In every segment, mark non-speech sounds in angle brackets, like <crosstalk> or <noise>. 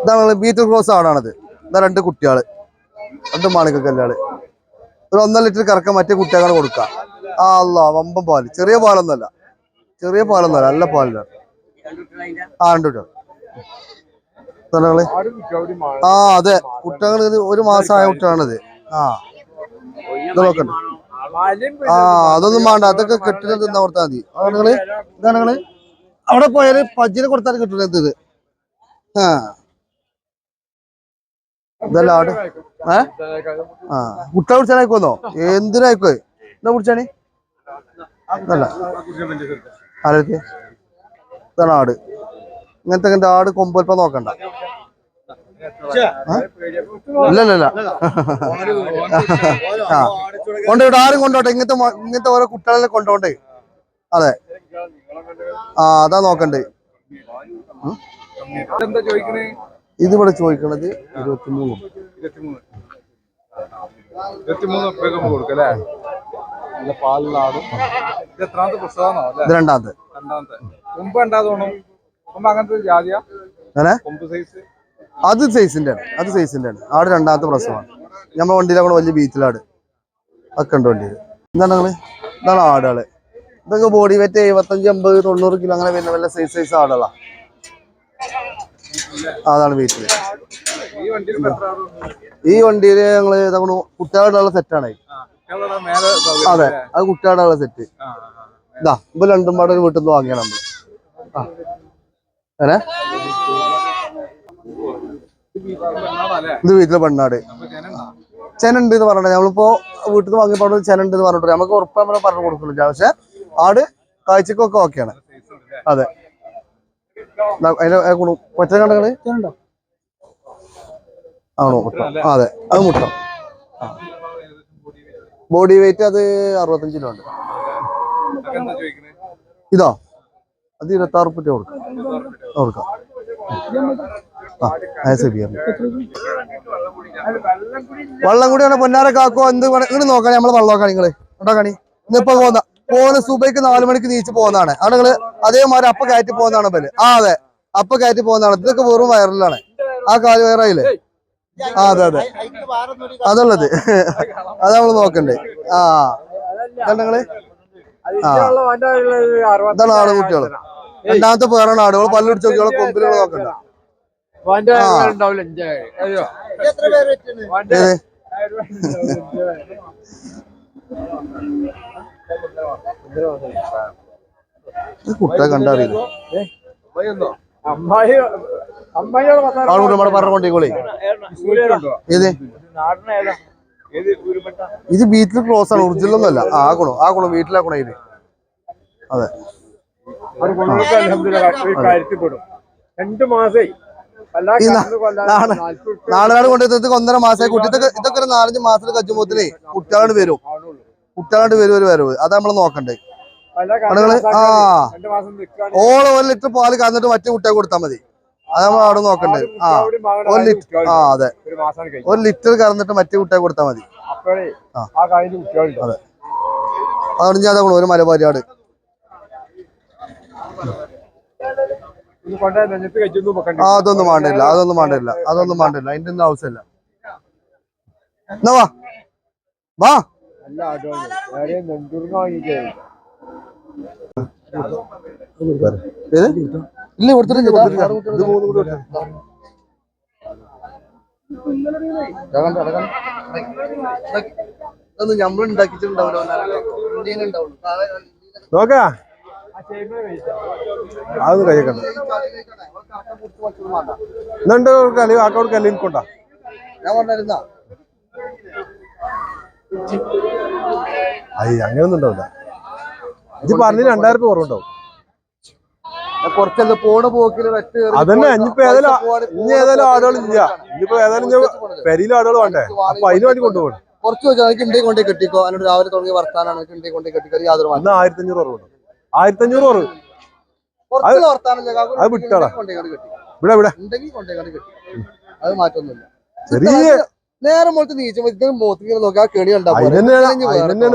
ഇതാണ് beater cross ആടാണത്. ഇതാ രണ്ട് കുട്ടികൾ. രണ്ട് മാണിക്കല്ലാൾ ഒരു ഒന്നര ലിറ്റർ കറക്കം മറ്റേ കുട്ടികളെ കൊടുക്കുക ആ അല്ല വമ്പൻ പാൽ. ചെറിയ പാലൊന്നുമല്ല. ചെറിയ പാലൊന്നുമല്ല നല്ല പാലിലാണ് ആ ഉണ്ട് നിങ്ങൾ ആ അതെ. കുട്ടികൾ ഒരു മാസമായ കുട്ടിയാണിത്. ആ. ഇത് നോക്കണ്ട. ആ അതൊന്നും വേണ്ട. അതൊക്കെ കെട്ടിട്ട് തിന്നാ കൊടുത്താൽ മതി. അതാണ് ഇതാണ് അവിടെ പോയാൽ പജ്ജിനെ കൊടുത്താൽ കിട്ടുന്നത് ആ. ഇതല്ല ആട്. ഏ? ആ. മുട്ട കുടിച്ചാലോ എന്തിനായിക്കോ എന്താ കുടിച്ചാണി അല്ല ആരൊക്കെ? ഇതാണ് ആട്. ഇങ്ങനത്തെ ഇങ്ങനത്തെ ആട് കൊമ്പൽപ്പം നോക്കണ്ട? ഇല്ല ആ. കൊണ്ടോട്ടെ ആരും കൊണ്ടോട്ടെ. ഇങ്ങനത്തെ ഇങ്ങനത്തെ ഓരോ കുട്ടികളെ കൊണ്ടോണ്ടേ. അതെ. ആ അതാ നോക്കണ്ടേ. എന്താ ചോദിക്കണേ? ഇതിവിടെ ചോദിക്കണത് ഇരുപത്തിമൂന്നും. ഇരുപത്തിമൂന്ന്. ഇരുപത്തിമൂന്ന് ഉറുപ്പിക നമുക്ക് കൊടുക്കും അല്ലേ? നല്ല പാലിലാടും ഇത് എത്രാമത്തെ പ്രസവമാണോ അല്ലേ? ഇത് രണ്ടാമത്തെ. രണ്ടാമത്തെ. കൊമ്പ് ഉണ്ടാ തോന്നും. കൊമ്പ് അങ്ങനത്തെ ഒരു ജാതിയാ? അങ്ങനെ സൈസ് അത് സൈസിന്റെ ആണ് അത് സൈസിന്റെ ആണ് ആട് രണ്ടാമത്തെ പ്രസവമാണ് നമ്മുടെ വണ്ടിയിലൊക്കെ വലിയ ബീച്ചിലാട് ഒക്കെ ഉണ്ട് വണ്ടിയിൽ എന്താണ് നിങ്ങൾ? ഇതാണ് ആടുകൾ. ഇതൊക്കെ ബോഡി വെറ്റ് എഴുപത്തഞ്ച് അമ്പത് തൊണ്ണൂറ് കിലോ അങ്ങനെ വരുന്ന വല്ല സൈസ് സൈസ് ആടുകളാ. അതാണ് വീട്ടിൽ ഈ വണ്ടിയിൽ വണ്ടിയിൽ ഞങ്ങൾ തവണ കുട്ടികളുടെ സെറ്റാണ് അതെ? അത് കുട്ടികളുടെ സെറ്റ്. ഇതാ ഇപ്പൊ രണ്ടും പാടെ ഒരു വീട്ടിൽ നിന്ന് വാങ്ങിയ നമ്മൾ. ആ. അങ്ങനെ ഇത് വീട്ടിലെ പെണ്ണാട്? ചെനുണ്ട് എന്ന് പറഞ്ഞിട്ട് നമ്മളിപ്പോ വീട്ടിൽ നിന്ന് വാങ്ങിയപ്പോൾ ചെനുണ്ട് എന്ന് പറഞ്ഞിട്ട് നമുക്ക് ഉറപ്പ് നമ്മൾ പറഞ്ഞു കൊടുക്കുന്നില്ല പക്ഷെ ആട് കാഴ്ചക്കൊക്കെ ഓക്കെയാണ് അതെ. ഗുണം കണ്ടങ്ങൾ ആണോ? മുട്ട. അതെ. അത് മുട്ട. ബോഡി വെയിറ്റ് അത് അറുപത്തഞ്ച് കിലോ ഉണ്ട്? ഇതോ. അത് ഇരുപത്തി ആറ് റുപ്യ കൊടുക്കാം. കൊടുക്കാം വള്ളം കൂടി വേണം പൊന്നാര കാക്കോ എന്ത് വേണം ഇങ്ങനെ നോക്കാൻ നമ്മൾ വള്ളം നോക്കാം നിങ്ങൾ കേട്ടോ കണി? ഇന്നിപ്പോ പോന്ന പോന്ന് സുബൈക്ക് നാലു മണിക്ക് നീച്ച് പോകുന്നതാണ് അവിടെ നിങ്ങൾ അതേമാതിരി അപ്പ കയറ്റി പോകുന്നതാണ് ബൽ ആ അതെ. അപ്പ കയറ്റി പോകുന്നതാണ്. ഇതൊക്കെ വെറും വയറിലാണ്. ആ കാൽ വയറായില്ലേ? ആ അതെ അതെ. അതുള്ളത്. <laughs> അത് നമ്മൾ നോക്കണ്ടേ. ആ. കണ്ടങ്ങൾ ആ. ഇതാണ് ആട് കുട്ടികൾ. രണ്ടാമത്തെ പേരാണ് ആടുകൾ പല്ല് പിടിച്ച് നോക്കിയോളെ കൊമ്പിലുകൾ നോക്കണ്ട. ആ. ഏത്? ഏത് ഏതാ? ഏത്? ഊരുപെട്ട? ഇത് വീട്ടിൽ ക്ലോസ് ആണ് ഒറിജിനൽ ഒന്നല്ല ആ ഗുണം ആ ഗുണം വീട്ടിലാക്കണ ഇത്? അതെ. രണ്ട് മാസേ. നാളുകാട് കൊണ്ടുവന്നിട്ട് ഒന്നര മാസമായി കുട്ടി ഇതൊക്കെ ഒരു നാലഞ്ച് മാസത്തിൽ കച്ചുമ്പോത്തിനെ കുട്ടികളാണ്ട് വരും. കുട്ടികളാണ്ട് വരും ഒരു വരവ്. അത് നമ്മൾ നോക്കണ്ടേ. ആളുകൾ ആ. ഓൾ ഒരു ലിറ്റർ പാൽ കാന്നിട്ട് മറ്റേ കുട്ടിയെ കൊടുത്താൽ മതി. അത് നമ്മൾ അവിടെ നോക്കണ്ടേ. ആ ഒരു ലിറ്റർ ആ അതെ. ഒരു ലിറ്റർ കറന്നിട്ട് മറ്റേ കുട്ടിയെ കൊടുത്താൽ മതി. അതെ. അതുകൊണ്ട് ഞാൻ ഒരു മലബാരിയാട്. ആ അതൊന്നും വേണ്ടില്ല അതൊന്നും വേണ്ടില്ല അതൊന്നും വേണ്ടില്ല അതിന്റെ ഒന്നും ആവശ്യമില്ല. എന്നാ വാ. വാ. ഇല്ല കൊടുത്തിട്ടില്ല നോക്കാ. അതൊന്നും കഴിയക്കണ്ട എന്നുണ്ട് കൊടുക്കല്ലേ കൊണ്ടാ ഞാൻ പറഞ്ഞിരുന്ന അയ്യ അങ്ങനൊന്നും ഉണ്ടാവില്ല. ഇത് പറഞ്ഞ രണ്ടായിരം രൂപ കുറവുണ്ടാവും. കുറച്ചല്ല പോണ പോക്കിൽ അതന്നെ ഇനിയിപ്പോ ഏതായാലും ഇനി ഏതായാലും ആടുകളും ഇല്ല. ഇനിയിപ്പോ ഏതായാലും പെരിയിലെ ആളുകൾ വേണ്ടേ? അപ്പൊ അതിന് വേണ്ടി കൊണ്ടുപോകണം. കുറച്ച് ചോദിച്ചാൽ എനിക്ക് കൊണ്ടേ കെട്ടിക്കോ. അതിനോട് രാവിലെ തുടങ്ങി വർത്താനാണ് എനിക്ക് കൊണ്ടേ കെട്ടിക്കോ. യാതൊരു അന്ന് ആയിരത്തി അഞ്ഞൂറ് കുറവുണ്ടാവും ആയിരത്തി അഞ്ഞൂറ് കുറവ് അത് വിട്ടോളാം. കെട്ടി. ഇവിടെ ഇവിടെ ഉണ്ടെങ്കിൽ കൊണ്ടേ കണ്ട് കെട്ടി. അത് മാറ്റൊന്നുമില്ല. ചെറിയ നേരം പോലത്തെ നീച്ചു. ഇങ്ങനെ നോക്കി ആ കെണി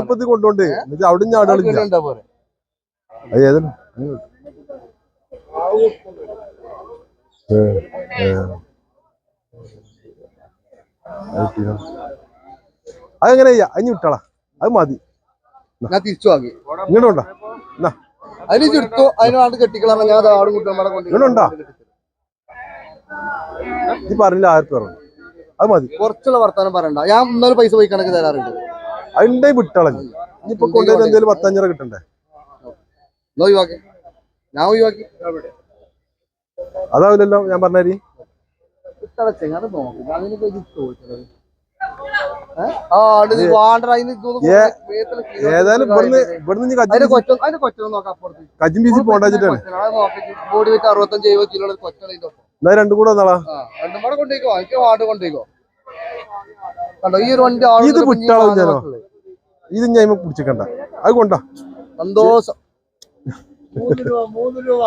ഇപ്പൊ കൊണ്ടുപോണ്ട് അവിടെ ഞാൻ ആ ആളുകൾ കെണി ഇല്ല കണ്ടാ പോരെ അത് ഏതാണ്. അതെങ്ങനെ ചെയ്യാ? അഞ്ഞു വിട്ടാളാ. അത് മതി. ഞാൻ തിരിച്ചു വാങ്ങി. ഇങ്ങോട്ട് കൊണ്ടാ. എന്നാ അതിന് ചുരുത്തു അതിന് കെട്ടിക്കളാണ് ഞാൻ ആടും കൊണ്ട്. ഇങ്ങോട്ടുണ്ടോ? ഈ പറഞ്ഞില്ല ആയിരത്തി പറഞ്ഞു അത് മതി. കുറച്ചുള്ള വർത്താനം പറയണ്ട. ഞാൻ ഇന്നലെ പൈസ പോയി കണക്ക് തരാറുണ്ട്. അതിന്റെ വിട്ടളഞ്ഞു ഇനിയിപ്പോ കൊണ്ടുവരുന്ന എന്തെങ്കിലും പത്തഞ്ഞൂറ് കിട്ടണ്ടേ? എന്നാ ഒഴിവാക്കി? ഞാൻ ഒഴിവാക്കി. അതാവില്ലല്ലോ ഞാൻ പറഞ്ഞാരി ചെങ്ങാതെ നോക്കി. ചോദിച്ചത് അതിന് കീഴോട്ട് ഏതായാലും അപ്പുറത്ത്. പീസി പോണ്ടാച്ചിട്ടാണ് ബോഡി വെച്ച് അറുപത്തഞ്ച് എഴുപത് കിലോ കൊച്ചാണ് ഇതിന്റെ ഒപ്പം. എന്നാ രണ്ടും കൂടെ വന്നാളാ. ആ രണ്ടും കൂടെ കൊണ്ടുപോയിക്കോ. എനിക്ക് വാണ്ട് കൊണ്ടുപോയിക്കോ. കണ്ടോ ഈ ഒരു വണ്ടി ഇത് വിട്ടാളോ ഞാനോ? ഇത് ഞാൻ പിടിച്ചിക്കണ്ട അത് കൊണ്ടാ. സന്തോഷം. മൂന്ന് രൂപ മൂന്ന് രൂപ